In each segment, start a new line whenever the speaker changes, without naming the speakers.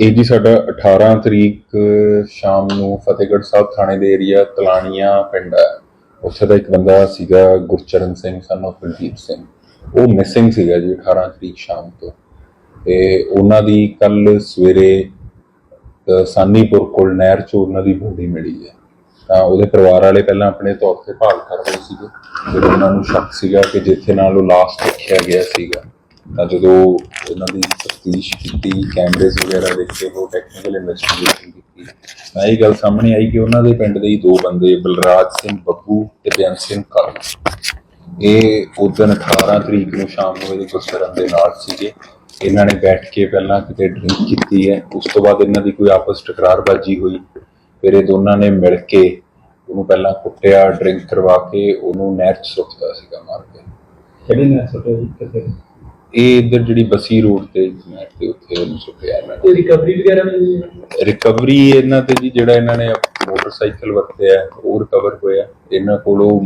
ਇਹ ਜੀ ਸਾਡਾ 18 ਤਰੀਕ ਸ਼ਾਮ ਨੂੰ ਫਤਿਹਗੜ੍ਹ ਸਾਹਿਬ ਥਾਣੇ ਦੇ ਏਰੀਆ ਤਲਾਣੀਆਂ ਪਿੰਡ ਹੈ। ਉੱਥੇ ਦਾ ਇੱਕ ਬੰਦਾ ਸੀਗਾ ਗੁਰਚਰਨ ਸਿੰਘ ਸਨ of ਕੁਲਦੀਪ ਸਿੰਘ। ਉਹ ਮਿਸਿੰਗ ਸੀਗਾ ਜੀ 18 ਤਰੀਕ ਸ਼ਾਮ ਤੋਂ। ਤੇ ਉਹਨਾਂ ਦੀ ਕੱਲ ਸਵੇਰੇ ਸਾਨੀਪੁਰ ਕੋਲ ਨਹਿਰ 'ਚ ਉਹਨਾਂ ਦੀ ਬੋਡੀ ਮਿਲੀ ਹੈ। ਤਾਂ ਉਹਦੇ ਪਰਿਵਾਰ ਵਾਲੇ ਪਹਿਲਾਂ ਆਪਣੇ ਤੌਰ ਤੇ ਭਾਲ ਕਰ ਰਹੇ ਸੀਗੇ। ਜਦੋਂ ਉਹਨਾਂ ਨੂੰ ਸ਼ੱਕ ਸੀਗਾ ਕਿ ਜਿੱਥੇ ਨਾਲ ਉਹ ਲਾਸਟ ਦੇਖਿਆ ਗਿਆ ਸੀਗਾ। ਤਾਂ ਜਦੋਂ ਉਹਨਾਂ ਦੀ ਤਫਤੀਸ਼ ਕੀਤੀ, ਕੈਮਰੇਜ਼ ਵਗੈਰਾ ਦੇਖੇ ਉਹ ਟੈਕਨੀਕਲ ਇਨਵੈਸਟੀਗੇਸ਼ਨ ਕੀਤੀ, ਤਾਂ ਇਹ ਗੱਲ ਸਾਹਮਣੇ ਆਈ ਕਿ ਉਹਨਾਂ ਦੇ ਪਿੰਡ ਦੇ ਹੀ ਦੋ ਬੰਦੇ, ਬਲਰਾਜ ਸਿੰਘ ਬੱਬੂ ਤੇ ਬੇਅੰਤ ਸਿੰਘ ਕਾਲੂ। ਇਹ ਉਦੋਂ 18 ਤਰੀਕ ਨੂੰ ਸ਼ਾਮ ਨੂੰ ਇਹਦੇ ਗੁਰਸਰਨ ਦੇ ਨਾਲ ਸੀਗੇ। ਇਹਨਾਂ ਨੇ ਬੈਠ ਕੇ ਪਹਿਲਾਂ ਕਿਤੇ ਡਰਿੰਕ ਕੀਤੀ ਹੈ। ਉਸ ਤੋਂ ਬਾਅਦ ਇਹਨਾਂ ਦੀ ਕੋਈ ਆਪਸ ਟਕਰਾਰਬਾਜੀ ਹੋਈ। ਫਿਰ ਇਹ ਦੋਨਾਂ ਨੇ ਮਿਲ ਕੇ ਉਹਨੂੰ ਪਹਿਲਾਂ ਕੁੱਟਿਆ ਡਰਿੰਕ ਕਰਵਾ ਕੇ ਉਹਨੂੰ ਨਹਿਰ 'ਚ ਸੁੱਟਦਾ ਸੀਗਾ ਮਾਰ ਕੇ।
ਕਿਹੜੀ ਨੇ ਸੁਟਿਆ ਜੀ? ਕਿੱਥੇ?
ਇਹ ਇੱਧਰ ਜਿਹੜੀ ਬਸੀ ਰੋਡ ਤੇ ਨਹਿਰ ਤੇ ਉੱਥੇ ਉਹਨੂੰ ਸੁੱਟਿਆ ਨੇ।
ਤੇ ਰਿਕਵਰੀ ਵਗੈਰਾ ਵੀ
ਰਿਕਵਰੀ ਇਹਨਾਂ ਤੇ ਜੀ ਜਿਹੜਾ ਇਹਨਾਂ ਨੇ ਮੋਟਰਸਾਈਕਲ ਵਰਤਿਆ ਉਹ ਰਿਕਵਰ ਹੋਇਆ। ਇਹਨਾਂ ਕੋਲੋਂ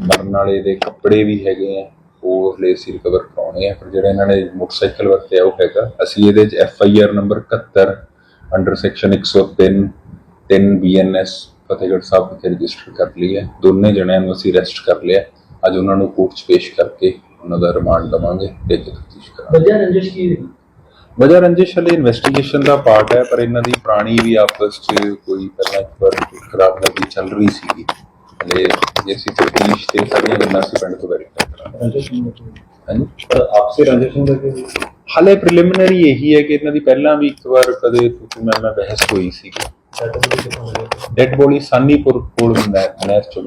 ਮਰਨ ਵਾਲੇ ਦੇ ਕੱਪੜੇ ਵੀ ਹੈਗੇ ਆ ਉਹ ਹਲੇ ਸੀ ਰਿਕਵਰ ਕਰਾਉਣੇ ਆ। ਪਰ ਜਿਹੜਾ ਇਹਨਾਂ ਨੇ ਮੋਟਰਸਾਈਕਲ ਵਰਤਿਆ ਉਹ ਹੈਗਾ। ਅਸੀਂ ਇਹਦੇ ਚ F I R number 71 under section 103 3 BNS Fatehgarh Sahib ਵਿਖੇ ਰਜਿਸਟਰ ਕਰ ਲਈ ਹੈ। ਦੋਨੇ ਜਣਿਆਂ ਨੂੰ ਅਸੀਂ ਅਰੈਸਟ ਕਰ ਲਿਆ। ਅੱਜ ਉਹਨਾਂ ਨੂੰ ਕੋਰਟ 'ਚ ਪੇਸ਼ ਕਰਕੇ ਉਹਨਾਂ ਦਾ ਰਿਮਾਂਡ ਲਵਾਂਗੇ ਤੇ ਤਫਤੀਸ਼ ਕਰਾਂਗੇ।
ਵਜ੍ਹਾ ਰੰਜਿਸ਼ ਕੀ ਹੈ
ਵਜ੍ਹਾ ਰੰਜਿਸ਼ ਹਲੇ ਇਨਵੈਸਟੀਗੇਸ਼ਨ ਦਾ ਪਾਰਟ ਹੈ ਪਰ ਇਹਨਾਂ ਦੀ ਪੁਰਾਣੀ ਵੀ ਆਪਸ 'ਚ ਕੋਈ ਪਹਿਲਾਂ ਇੱਕ ਵਾਰ ਖਰਾਬ ਲੱਗੀ ਚੱਲ ਰਹੀ ਸੀਗੀ। ਹਲੇ ਜੇ ਅਸੀਂ ਤਫਤੀਸ਼ ਤੇ ਸਾਰੀਆਂ ਗੱਲਾਂ ਅਸੀਂ ਪਿੰਡ ਤੋਂ ਵੈਰੀਫਾਈ ਕਰਾਂਗੇ।
ਹੈ
ਹਾਂਜੀ?
ਪਰ ਆਪਸੇ ਰੰਜਿਸ਼ ਨਹੀਂ ਲੱਗੇ
ਹਲੇ ਪ੍ਰੀਲਿਮਿਨਰੀ ਇਹੀ ਹੈ ਕਿ ਇਹਨਾਂ ਦੀ ਪਹਿਲਾਂ ਵੀ ਇੱਕ ਵਾਰ ਕਦੇ ਤੂੰ ਮੈਂ ਮੈਂ ਬਹਿਸ ਹੋਈ
ਮਿਲਿਆ
ਡੈਡ ਬੋਡੀ ਸਾਨੀਪੁਰ ਕੋਲ ਨਹਿਰ ਨਹਿਰ ਚੋਂ